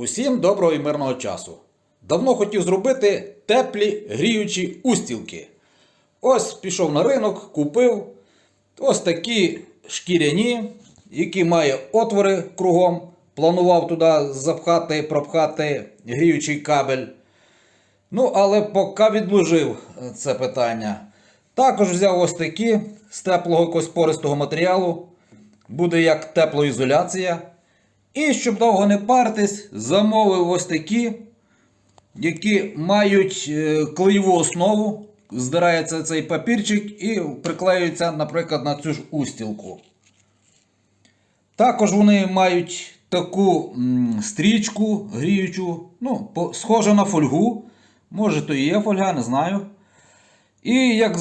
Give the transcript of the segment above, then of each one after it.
Усім доброго і мирного часу. Давно хотів зробити теплі гріючі устілки. Ось пішов на ринок, купив ось такі шкіряні, які має отвори кругом. Планував туди запхати, пропхати гріючий кабель. Ну, але поки відложив це питання. Також взяв ось такі з теплого якогось пористого матеріалу. Буде як теплоізоляція. І щоб довго не паритись, замовив ось такі, які мають е, клеєву основу. Здирається цей папірчик і приклеюється, наприклад, на цю ж устілку. Також вони мають таку стрічку гріючу, ну, по, схожа на фольгу. Може, то і є фольга, не знаю. І як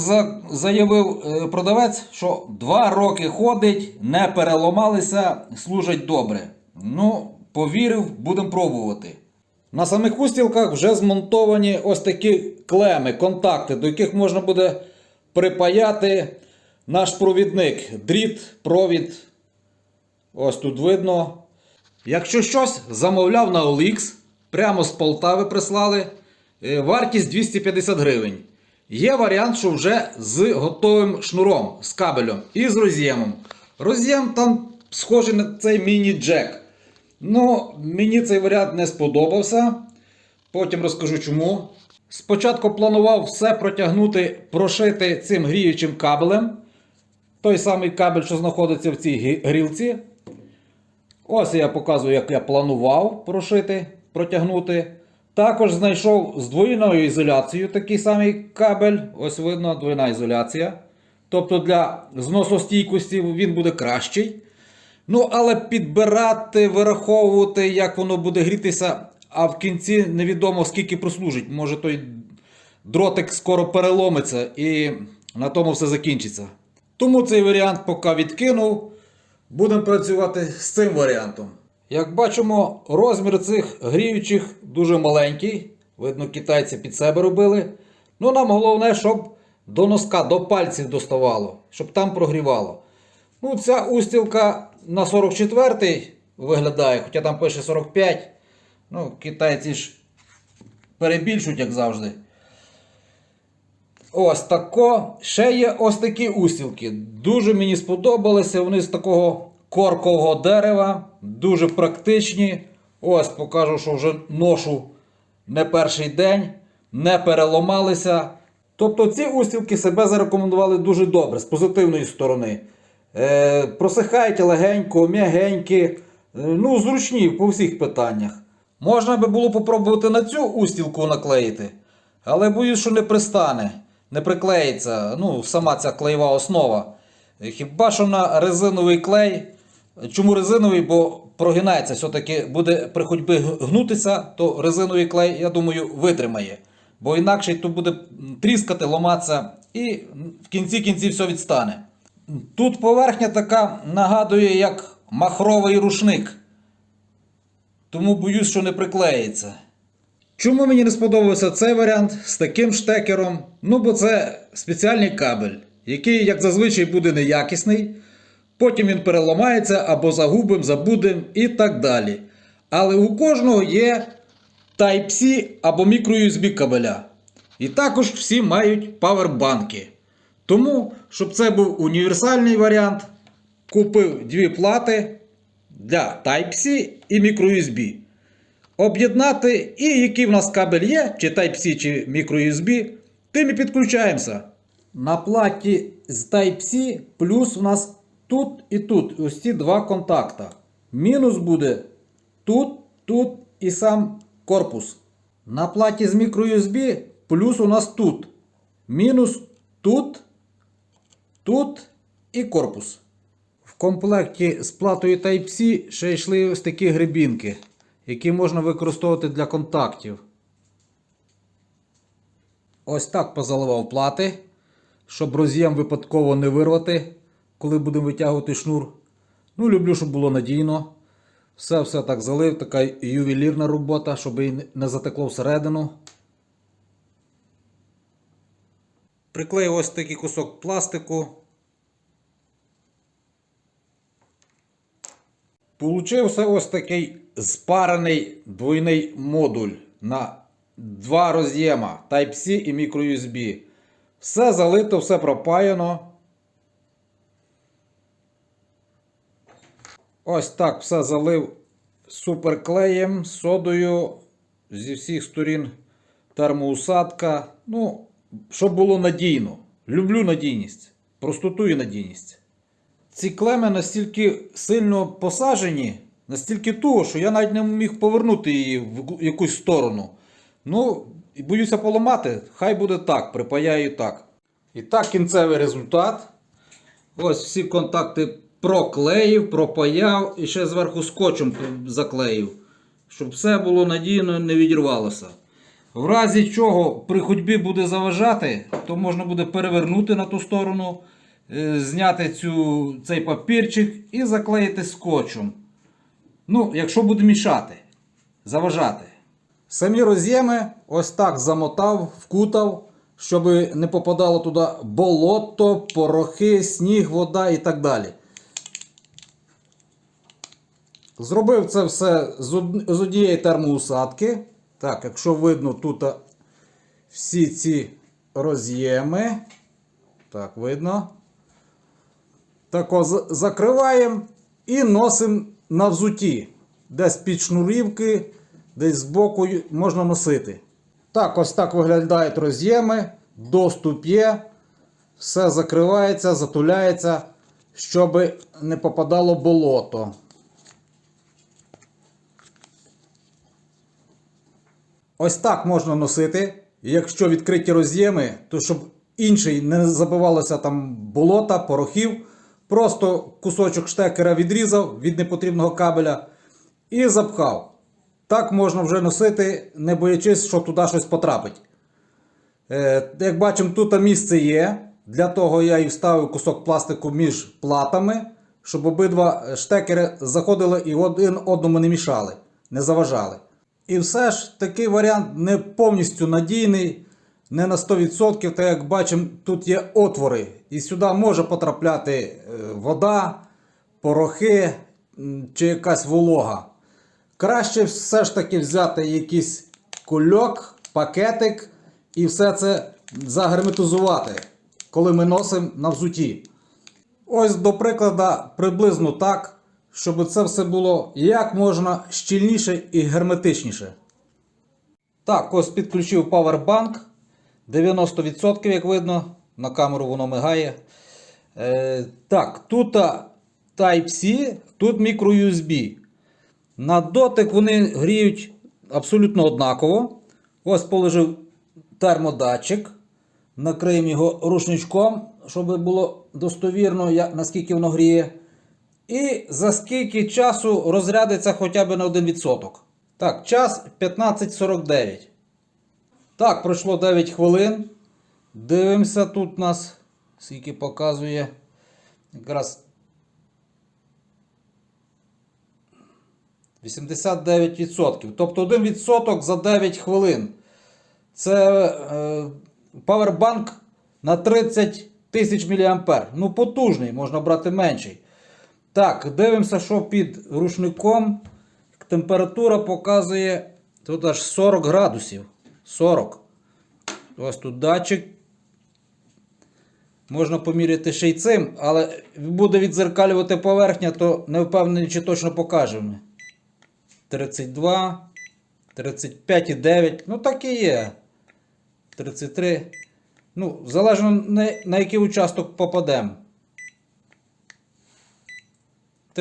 заявив е, продавець, що два роки ходить, не переломалися, служать добре. Ну, повірив, будемо пробувати. На самих устілках вже змонтовані ось такі клеми, контакти, до яких можна буде припаяти наш провідник. Дріт, провід. Ось тут видно. Якщо щось замовляв на OLX, прямо з Полтави прислали. е, Вартість 250 гривень. Є варіант, що вже з готовим шнуром, з кабелем і з роз'ємом. Роз'єм там схожий на цей міні-джек. Ну, мені цей варіант не сподобався. Потім розкажу чому. Спочатку планував все протягнути, прошити цим гріючим кабелем. Той самий кабель, що знаходиться в цій грілці. Ось я показую, як я планував прошити, протягнути. Також знайшов з двойною ізоляцією такий самий кабель. Ось видно, двойна ізоляція. Тобто для зносостійкості він буде кращий. Ну, але підбирати, вираховувати, як воно буде грітися, а в кінці невідомо скільки прослужить. Може той дротик скоро переломиться і на тому все закінчиться. Тому цей варіант поки відкинув. Будемо працювати з цим варіантом. Як бачимо, розмір цих гріючих дуже маленький. Видно, китайці під себе робили. Ну, нам головне, щоб до носка, до пальців доставало, щоб там прогрівало. Ну, ця устілка на 44-й виглядає, хоча там пише 45. Ну, китайці ж перебільшують, як завжди. Ось тако. Ще є ось такі устілки. Дуже мені сподобалися. Вони з такого коркового дерева. Дуже практичні. Ось покажу, що вже ношу не перший день, не переломалися. Тобто ці устілки себе зарекомендували дуже добре, з позитивної сторони. Е, легенько, м'ягенькі, е, ну, зручні по всіх питаннях. Можна би було попробувати на цю устілку наклеїти, але боюсь, що не пристане, не приклеїться. Ну, сама ця клеєва основа. Хіба що на резиновий клей. Чому резиновий? Бо прогинається, все-таки буде при ходьбі гнутися, то резиновий клей, я думаю, витримає. Бо інакше то буде тріскати, ломатися і в кінці кінці все відстане. Тут поверхня така нагадує як махровий рушник. Тому боюсь, що не приклеїться. Чому мені не сподобався цей варіант з таким штекером? Ну, бо це спеціальний кабель, який, як зазвичай, буде неякісний. Потім він переламається або загубим, забудем і так далі. Але у кожного є Type-C або microUSB кабеля. І також всі мають павербанки. Тому, щоб це був універсальний варіант, купив дві плати для Type-C і microUSB. Об'єднати, і який в нас кабель є, чи Type-C, чи microUSB, тим і підключаємося. На платі з Type-C плюс у нас тут і тут ось ці два контакта. Мінус буде тут, тут і сам корпус. На платі з microUSB плюс у нас тут. Мінус тут, тут і корпус. В комплекті з платою Type-C ще йшли ось такі грибінки, які можна використовувати для контактів. Ось так позаливав плати, щоб роз'єм випадково не вирвати, коли будемо витягувати шнур. Ну, люблю, щоб було надійно. Все все так залив, така ювелірна робота, щоб не затекло всередину. Приклеїв ось такий кусок пластику. Получився ось такий спарений двойний модуль на два роз'єма Type-C і microUSB. Все залито, все пропаяно. Ось так все залив суперклеєм, содою зі всіх сторін термоусадка. Ну, щоб було надійно. Люблю надійність, простоту і надійність. Ці клеми настільки сильно посажені, настільки туго, що я навіть не міг повернути її в якусь сторону. Ну, боюся поламати, хай буде так, припаяю так. І так, кінцевий результат. Ось всі контакти проклеїв, пропаяв і ще зверху скотчем заклеїв, щоб все було надійно і не відірвалося. В разі чого при ходьбі буде заважати, то можна буде перевернути на ту сторону, е, зняти цю, цей папірчик і заклеїти скотчем. Ну, якщо буде мішати, заважати. Самі роз'єми ось так замотав, вкутав, щоб не попадало туди болото, порохи, сніг, вода і так далі. Зробив це все з однієї термоусадки. Так, якщо видно, тут всі ці роз'єми. Так, видно. Так, о, з- закриваємо і носимо на взуті. Десь під шнурівки, десь збоку можна носити. Так, ось так виглядають роз'єми. Доступ є. Все закривається, затуляється, щоб не попадало болото. Ось так можна носити. Якщо відкриті роз'єми, то щоб інший не забивалося там болота, порохів, просто кусочок штекера відрізав від непотрібного кабеля і запхав. Так можна вже носити, не боячись, що туди щось потрапить. Е, як бачимо, тут місце є. Для того я і вставив кусок пластику між платами, щоб обидва штекери заходили і один одному не мішали, не заважали. І все ж такий варіант не повністю надійний, не на 100%. Так як бачимо, тут є отвори. І сюди може потрапляти е, вода, порохи чи якась волога. Краще все ж таки взяти якийсь кульок, пакетик і все це загерметизувати, коли ми носимо на взуті. Ось до прикладу, приблизно так, щоб це все було як можна щільніше і герметичніше. Так, ось підключив павербанк. 90%, як видно, на камеру воно мигає. Е, так, тут Type-C, тут microUSB. На дотик вони гріють абсолютно однаково. Ось положив термодатчик. Накриємо його рушничком, щоб було достовірно, наскільки воно гріє. І за скільки часу розрядиться хоча б на 1%. Так, час 15.49. Так, пройшло 9 хвилин. Дивимося, тут нас скільки показує. Якраз 89%. Тобто 1% за 9 хвилин. Це е, павербанк на 30 тисяч мА. Ну, потужний, можна брати менший. Так, дивимося, що під рушником. Температура показує тут аж 40 градусів. 40. Ось тут датчик. Можна поміряти ще й цим, але буде відзеркалювати поверхня, то не впевнений, чи точно покаже мені. 32, 35,9. Ну так і є. 33. Ну, залежно на який участок попадемо.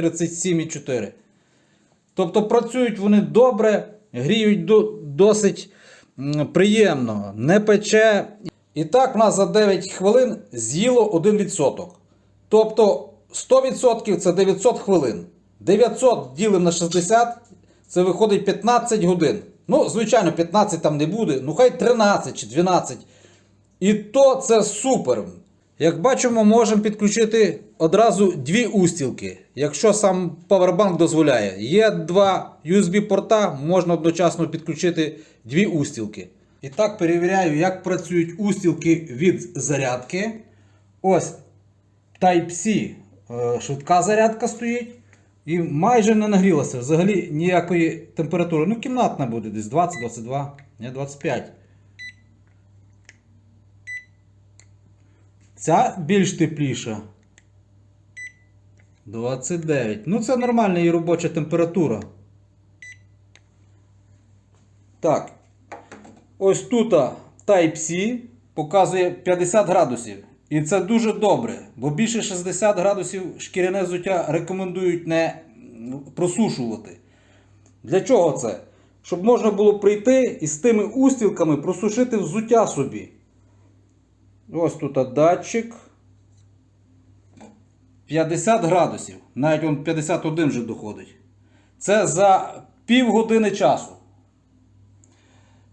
37,4. Тобто працюють вони добре, гріють досить приємно, не пече. І так, в нас за 9 хвилин з'їло 1%. Тобто 100% це 900 хвилин. 900 ділимо на 60, це виходить 15 годин. Ну, звичайно, 15 там не буде, ну хай 13 чи 12. І то це супер. Як бачимо, можемо підключити одразу дві устілки, якщо сам Powerbank дозволяє. Є два USB-порта, можна одночасно підключити дві устілки. І так перевіряю, як працюють устілки від зарядки. Ось Type-C е, швидка зарядка стоїть. І майже не нагрілася. Взагалі ніякої температури. Ну, кімнатна буде десь 20-22, не 25. Ця більш тепліша. 29. Ну, це нормальна її робоча температура. Так. Ось тут Type-C показує 50 градусів. І це дуже добре, бо більше 60 градусів шкіряне взуття рекомендують не просушувати. Для чого це? Щоб можна було прийти і з тими устілками просушити взуття собі. Ось тут датчик. 50 градусів. Навіть он 51 вже доходить. Це за півгодини часу.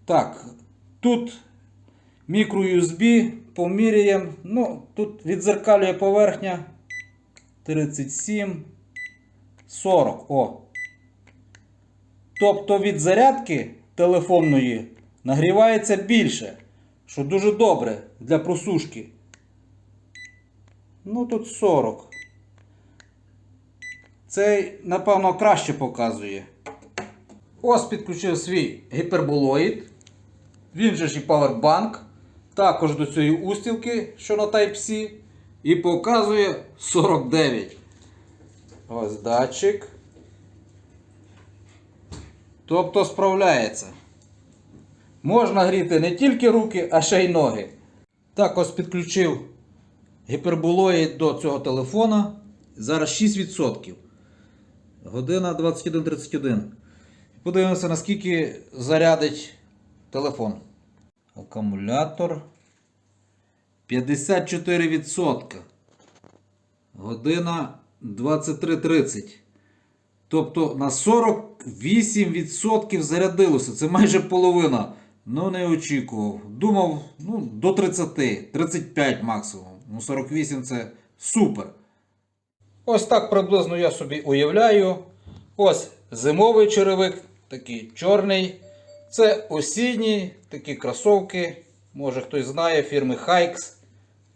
Так, тут мікро-USB поміряємо. Ну, тут відзеркалює поверхня 37, 40. О. Тобто від зарядки телефонної нагрівається більше, що дуже добре для просушки. Ну тут 40. Цей, напевно, краще показує. Ось підключив свій гіперболоїд. Він же ж і Powerbank. Також до цієї устілки, що на Type-C. І показує 49. Ось датчик. Тобто справляється. Можна гріти не тільки руки, а ще й ноги. Так, ось підключив гіперболоїд до цього телефона. Зараз 6%. Година 21.31. Подивимося, наскільки зарядить телефон. Акумулятор 54%. Година 23.30. Тобто на 48% зарядилося. Це майже половина. Ну не очікував. Думав, ну, до 30, 35 максимум. Ну 48 це супер. Ось так приблизно я собі уявляю. Ось зимовий черевик, такий чорний. Це осінні такі кросовки. Може хтось знає фірми Hikes.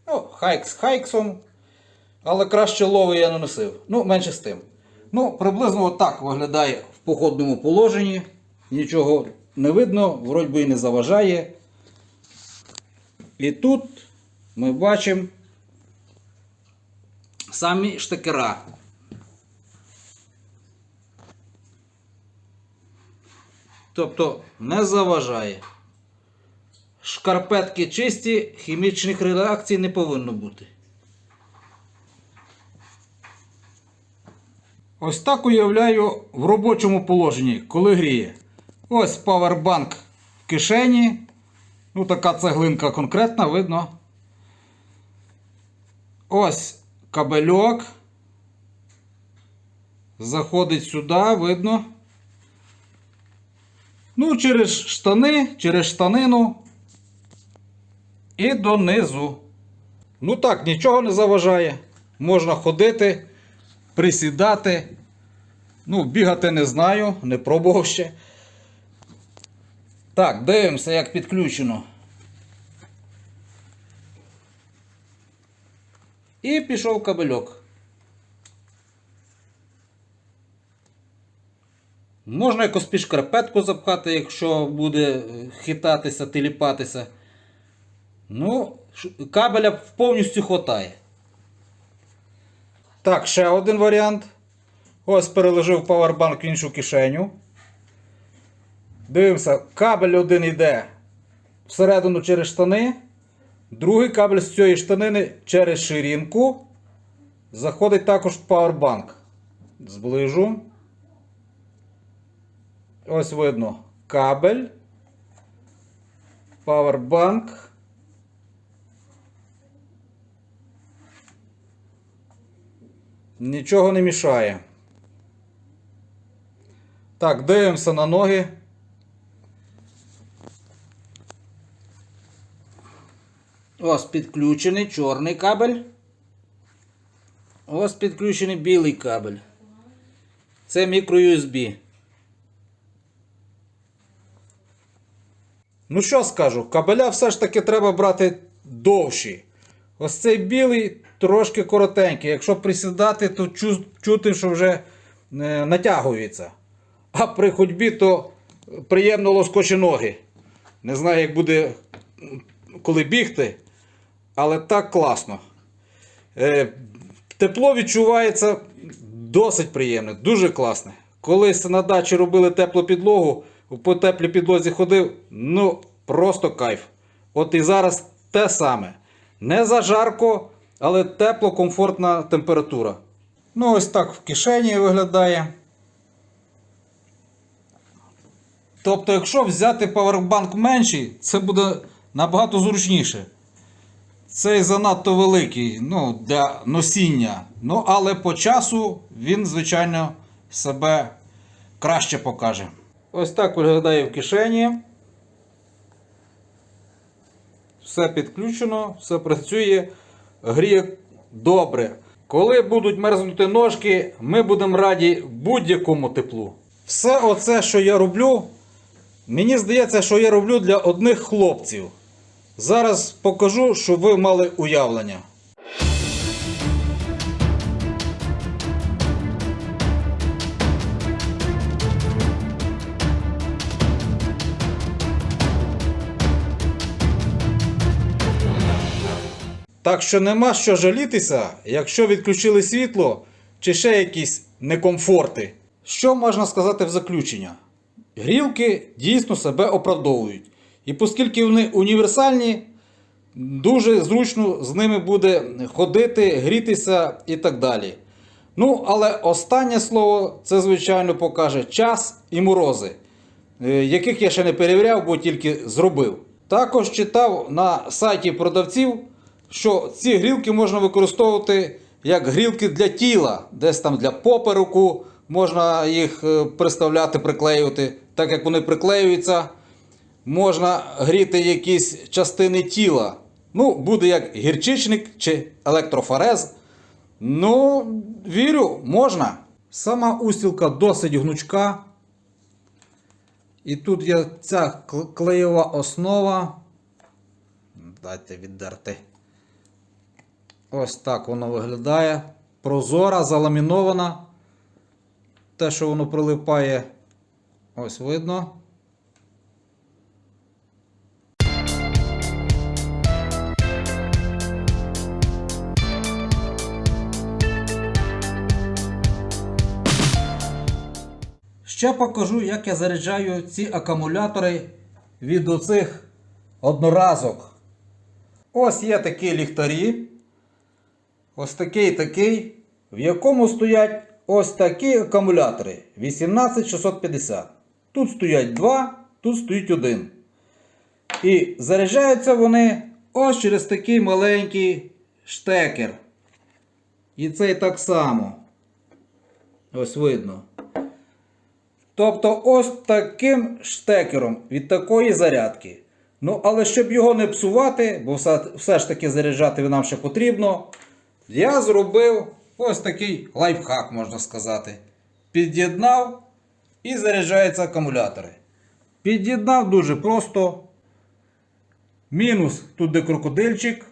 Ну, Hikes Hikesом. Але краще лови я не носив. Ну, менше з тим. Ну, приблизно отак виглядає в походному положенні. Нічого не видно, вроді би і не заважає. І тут ми бачимо самі штекера. Тобто не заважає. Шкарпетки чисті, хімічних реакцій не повинно бути. Ось так уявляю в робочому положенні, коли гріє. Ось павербанк в кишені. Ну, така цеглинка конкретна, видно. Ось кабельок. Заходить сюди, видно. Ну, через штани, через штанину. І донизу. Ну так, нічого не заважає. Можна ходити, присідати. Ну, бігати не знаю, не пробував ще. Так, дивимося, як підключено. І пішов кабельок. Можна якось під шкарпетку запхати, якщо буде е, хитатися, теліпатися. Ну, кабеля повністю хватає. Так, ще один варіант. Ось переложив павербанк в іншу кишеню. Дивимося, кабель один йде всередину через штани. Другий кабель з цієї штанини через ширинку. Заходить також в павербанк. Зближу. Ось видно кабель. Павербанк. Нічого не мішає. Так, дивимося на ноги. Ось підключений чорний кабель. Ось підключений білий кабель. Це мікро-USB. Ну що скажу, кабеля все ж таки треба брати довші. Ось цей білий трошки коротенький. Якщо присідати, то чу- чути, що вже е, натягується. А при ходьбі то приємно лоскоче ноги. Не знаю, як буде коли бігти, але так класно. Е, Тепло відчувається досить приємне, дуже класне. Колись на дачі робили теплу підлогу, по теплій підлозі ходив, ну просто кайф. От і зараз те саме. Не зажарко, але тепло, комфортна температура. Ну, ось так в кишені виглядає. Тобто, якщо взяти павербанк менший, це буде набагато зручніше. Цей занадто великий ну, для носіння. Ну, але по часу він, звичайно, себе краще покаже. Ось так виглядає в кишені. Все підключено, все працює, гріє добре. Коли будуть мерзнути ножки, ми будемо раді будь-якому теплу. Все оце, що я роблю, мені здається, що я роблю для одних хлопців. Зараз покажу, щоб ви мали уявлення. Так що нема що жалітися, якщо відключили світло чи ще якісь некомфорти. Що можна сказати в заключення? Грілки дійсно себе оправдовують. І оскільки вони універсальні, дуже зручно з ними буде ходити, грітися і так далі. Ну, але останнє слово це, звичайно, покаже час і морози, е, яких я ще не перевіряв, бо тільки зробив. Також читав на сайті продавців, що ці грілки можна використовувати як грілки для тіла, десь там для попереку можна їх е, приставляти, приклеювати, так як вони приклеюються можна гріти якісь частини тіла. Ну, буде як гірчичник чи електрофорез. Ну, вірю, можна. Сама устілка досить гнучка. І тут є ця клеєва основа. Дайте віддерти. Ось так воно виглядає. Прозора, заламінована. Те, що воно прилипає, ось видно. Ще покажу, як я заряджаю ці акумулятори від оцих одноразок. Ось є такі ліхтарі. Ось такий такий, в якому стоять ось такі акумулятори 18650. Тут стоять два, тут стоїть один. І заряджаються вони ось через такий маленький штекер. І цей так само. Ось видно. Тобто ось таким штекером від такої зарядки. Ну, але щоб його не псувати, бо все, все ж таки заряджати нам ще потрібно, я зробив ось такий лайфхак, можна сказати. Під'єднав і заряджаються акумулятори. Під'єднав дуже просто. Мінус тут де крокодильчик,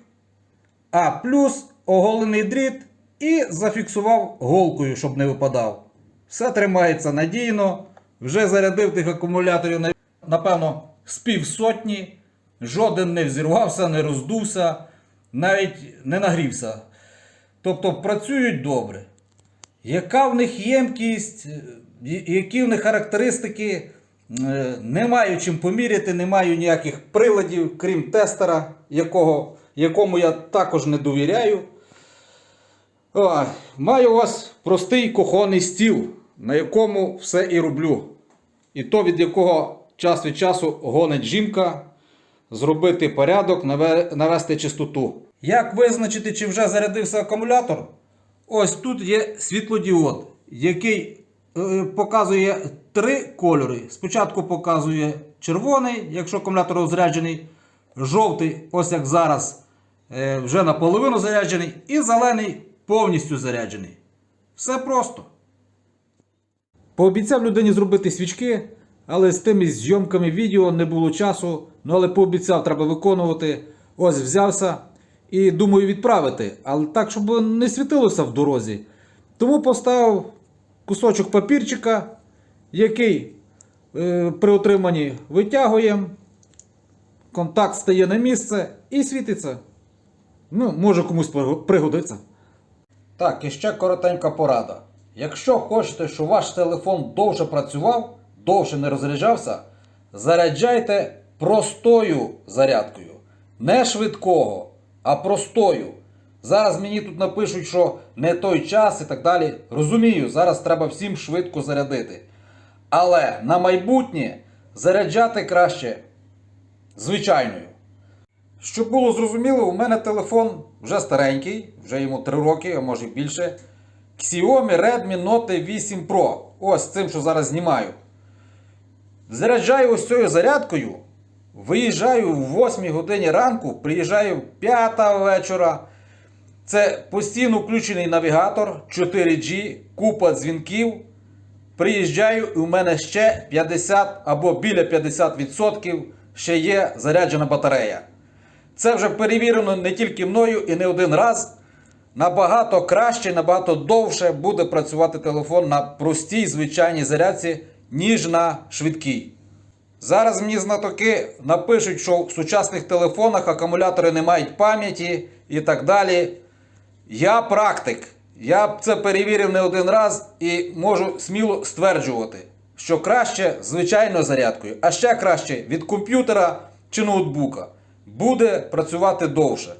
а плюс оголений дріт і зафіксував голкою, щоб не випадав. Все тримається надійно. Вже зарядив тих акумуляторів, напевно, з півсотні. Жоден не взірвався, не роздувся, навіть не нагрівся. Тобто працюють добре. Яка в них ємкість, е, які в них характеристики, е, не маю чим поміряти, не маю ніяких приладів, крім тестера, якого, якому я також не довіряю. Ой, маю у вас простий кухонний стіл, на якому все і роблю. І то, від якого час від часу гонить жінка, зробити порядок, навести чистоту. Як визначити, чи вже зарядився акумулятор? Ось тут є світлодіод, який е, показує три кольори. Спочатку показує червоний, якщо акумулятор розряджений, жовтий, ось як зараз, е, вже наполовину заряджений, і зелений повністю заряджений. Все просто. Пообіцяв людині зробити свічки, але з тими зйомками відео не було часу. Ну але пообіцяв, треба виконувати. Ось взявся і думаю відправити, але так, щоб не світилося в дорозі. Тому поставив кусочок папірчика, який е, при отриманні витягуємо, контакт стає на місце і світиться. Ну, може комусь пригодиться. Так, і ще коротенька порада. Якщо хочете, щоб ваш телефон довше працював, довше не розряджався, заряджайте простою зарядкою. Не швидкого, а простою. Зараз мені тут напишуть, що не той час і так далі. Розумію, зараз треба всім швидко зарядити. Але на майбутнє заряджати краще звичайною. Щоб було зрозуміло, у мене телефон вже старенький, вже йому 3 роки, а може більше. Xiaomi Redmi Note 8 Pro. Ось цим, що зараз знімаю. Заряджаю ось цією зарядкою. Виїжджаю в 8 годині ранку, приїжджаю в 5 вечора. Це постійно включений навігатор 4G, купа дзвінків. Приїжджаю, і у мене ще 50 або біля 50% ще є заряджена батарея. Це вже перевірено не тільки мною і не один раз. Набагато краще, набагато довше буде працювати телефон на простій звичайній зарядці, ніж на швидкій. Зараз мені знатоки напишуть, що в сучасних телефонах акумулятори не мають пам'яті і так далі. Я практик. Я це перевірив не один раз і можу сміло стверджувати, що краще звичайною зарядкою, а ще краще від комп'ютера чи ноутбука буде працювати довше.